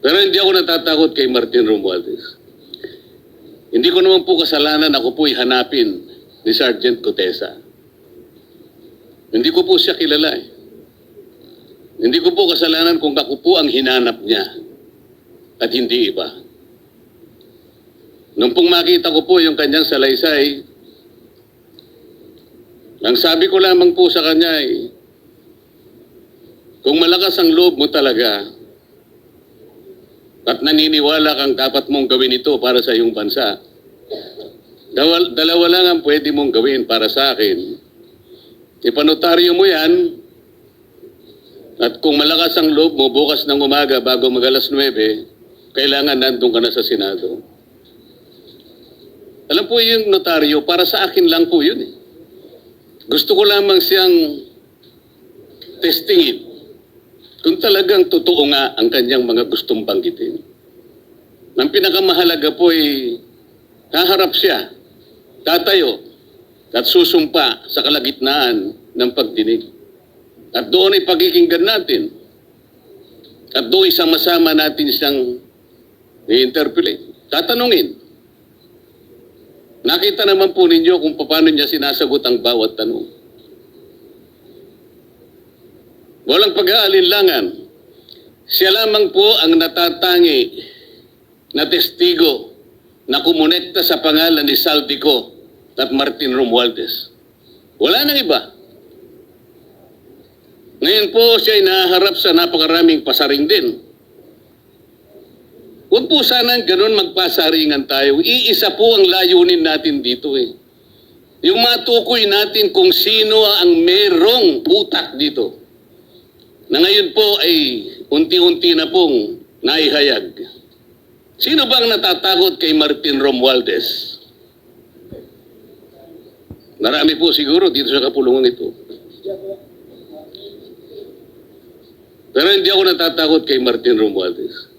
Pero hindi ako natatakot kay Martin Romualdez. Hindi ko naman po kasalanan ako po'y hanapin ni Sergeant Cotesa. Hindi ko po siya kilala eh. Hindi ko po kasalanan kung ako po ang hinanap niya at hindi iba. Nung pong makita ko po yung kanyang salaysay, ang sabi ko lamang po sa kanya ay, kung malakas ang loob mo talaga, at naniniwala kang dapat mong gawin ito para sa iyong bansa, dalawa, dalawa lang ang pwede mong gawin para sa akin. Ipanotaryo mo yan, at kung malakas ang loob mo bukas ng umaga bago mag alas 9, kailangan nandun ka na sa Senado. Alam po yung notaryo, para sa akin lang po yun eh. Gusto ko lamang siyang testingin kung talagang totoo nga ang kanyang mga gustong banggitin. Ang pinakamahalaga po ay haharap siya, tatayo, at susumpa sa kalagitnaan ng pagdinig. At doon ay pagkikinggan natin. At doon ay sama-sama natin siyang i-interpolate. Tatanungin. Nakita naman po ninyo kung paano niya sinasagot ang bawat tanong. Walang pag-aalinlangan. Siya lamang po ang natatangi na testigo na kumonekta sa pangalan ni Saldico at Martin Romualdez. Wala nang iba. Ngayon po siya ay naharap sa napakaraming pasaring din. Huwag po sanang ganun magpasaringan tayo. Iisa po ang layunin natin dito eh. Yung matukoy natin kung sino ang merong utak dito. Na ngayon po ay unti-unti na pong naihayag. Sino ba ang natatakot kay Martin Romualdez? Marami po siguro dito sa kapulungan ito. Pero hindi ako natatakot kay Martin Romualdez.